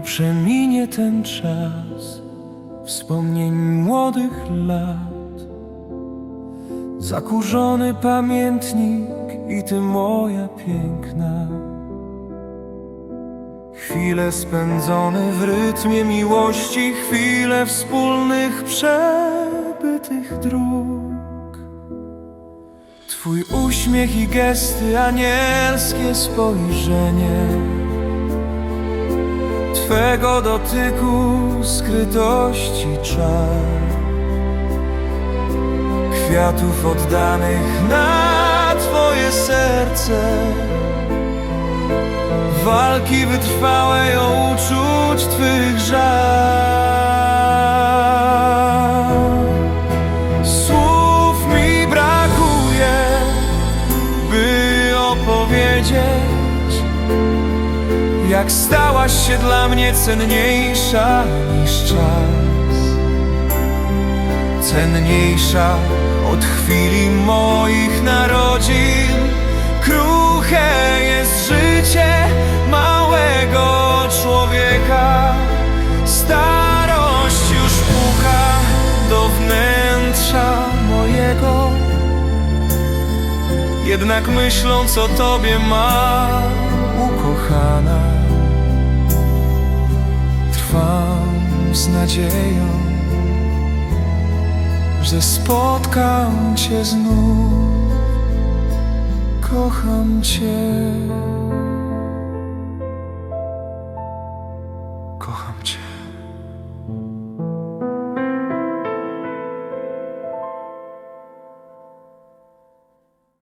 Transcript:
przeminie ten czas wspomnień młodych lat. Zakurzony pamiętnik i ty moja piękna. Chwile spędzone w rytmie miłości, chwile wspólnych przebytych dróg. Twój uśmiech i gesty, anielskie spojrzenie. Twego dotyku skrytości czar. Kwiatów oddanych na Twoje serce. Walki wytrwałej o uczuć Twych żar Słów mi brakuje, by opowiedzieć jak stałaś się dla mnie cenniejsza niż czas. Cenniejsza od chwili moich narodzin. Kruche jest życie małego człowieka. Starość już puka do wnętrza mojego. Jednak myśląc o tobie ma ukochana z nadzieją Że spotkam cię znów. Kocham cię